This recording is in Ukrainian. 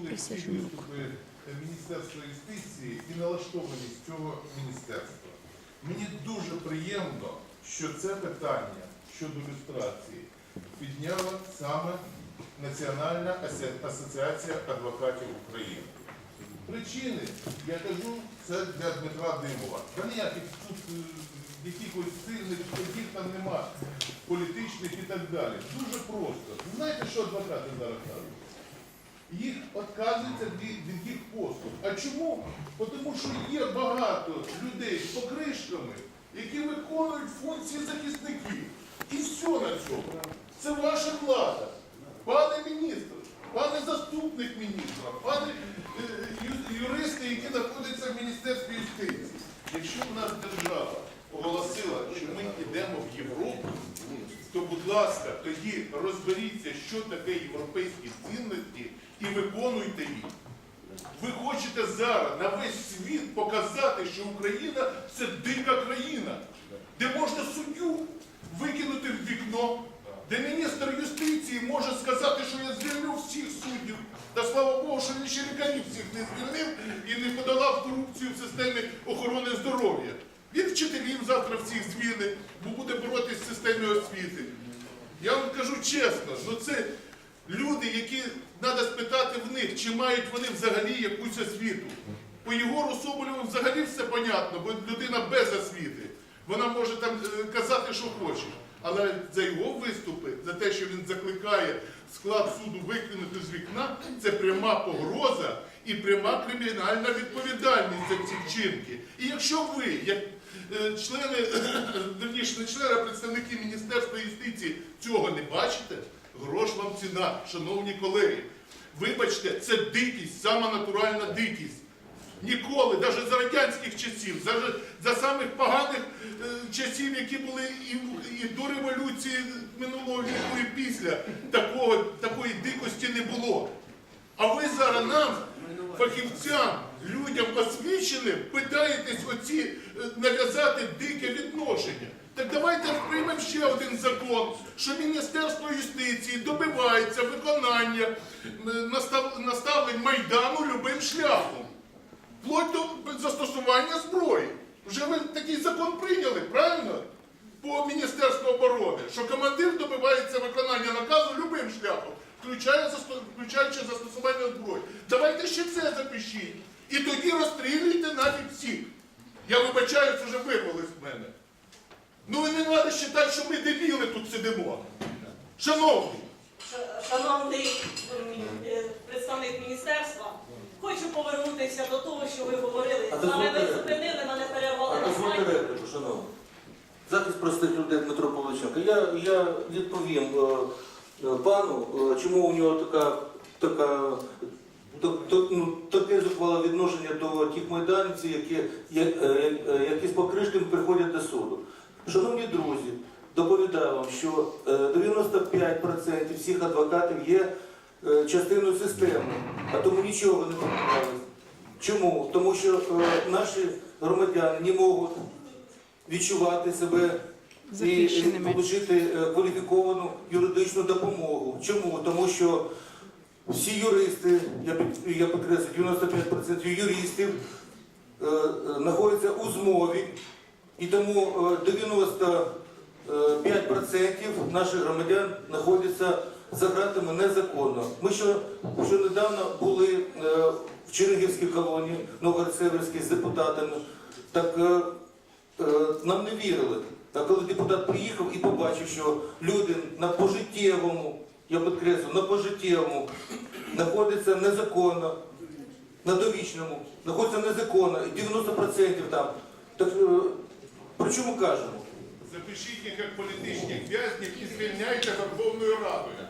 чули всі виступи Міністерства юстиції і налаштованість цього міністерства. Мені дуже приємно, що це питання щодо люстрації підняла саме Національна асоціація адвокатів України. Причини, я кажу, це для Дмитра Димова. Та ніяких тут е, якихось сильних подій там нема, політичних і так далі. Дуже просто. Знаєте, що адвокати зараз кажуть? Їх відказуються від, їх послуг. А чому? Тому що є багато людей з покришками, які виконують функції захисників. І все на цьому. Це ваша влада. Пане міністр, пане заступник міністра, пане е, юристи, які знаходяться в Міністерстві юстиції. Якщо в нас держава оголосила, що ми йдемо в Європу, то, будь ласка, тоді розберіться, що таке європейські цінності і виконуйте їх. Ви хочете зараз на весь світ показати, що Україна це дика країна, де можна суддю викинути в вікно, де міністр юстиції може сказати, що я звільню всіх суддів. Та слава Богу, що він ще лікарів всіх не звільнив і не подолав корупцію в системі охорони здоров'я. Він вчителів завтра всіх звільнить, бо буде боротися з системою освіти. Я вам кажу чесно, ну це люди, які треба спитати в них, чи мають вони взагалі якусь освіту. По Єгору Соболєву взагалі все понятно, бо людина без освіти. Вона може там е, казати, що хоче. Але за його виступи, за те, що він закликає склад суду викинути з вікна, це пряма погроза і пряма кримінальна відповідальність за ці вчинки. І якщо ви, як е, члени, верніше, члени, представники Міністерства юстиції цього не бачите, грош вам ціна, шановні колеги. Вибачте, це дикість, сама натуральна дикість. Ніколи, навіть за радянських часів, за, за самих поганих е, часів, які були і, і до революції минулого віку, і після, такого, такої дикості не було. А ви зараз нам, фахівцям, людям освіченим, питаєтесь оці е, нав'язати дике відношення. Так давайте приймемо ще один закон, що Міністерство юстиції добивається виконання е, наставлень Майдану любим шляхом. Вплоть до застосування зброї. Вже ви такий закон прийняли, правильно? По Міністерству оборони, що командир добивається виконання наказу любим шляхом, включаючи застосування зброї. Давайте ще це запишіть. І тоді розстрілюйте навіть всіх. Я вибачаюсь, вже вирвались в мене. Ну і не треба вважати, що ми дебіли тут сидимо. Шановні, Шановний е, представник міністерства, хочу повернутися до того, що ви говорили. А Але ви зупинили, мене перервали А на дозвольте слайді. репліку, шановні. Захист простих людей Дмитро Павличенко. Я, я відповім е, е, пану, е, чому у нього така, така, то- то- ну, таке зухвале відношення до тих майданців, які, е, е, які з покришками приходять до суду. Шановні друзі, доповідаю вам, що е, 95% всіх адвокатів є е, частиною системи, а тому нічого не поправилось. Чому? Тому що е, наші громадяни не можуть відчувати себе і отримати е, кваліфіковану юридичну допомогу. Чому? Тому що всі юристи, я, я підкреслю, 95% юристів е, е, знаходяться у змові, і тому е, 95% наших громадян знаходяться за ґратами незаконно. Ми що, що недавно були е, в Чернігівській колонії, Новгород-Северській з депутатами, так е, е, нам не вірили. А коли депутат приїхав і побачив, що люди на пожиттєвому, я підкреслю, на пожиттєвому знаходяться незаконно, на довічному, знаходиться незаконно, і 90% там. Так е, про чому кажемо? запишіть їх як політичних в'язнів і звільняйте Верховною Радою.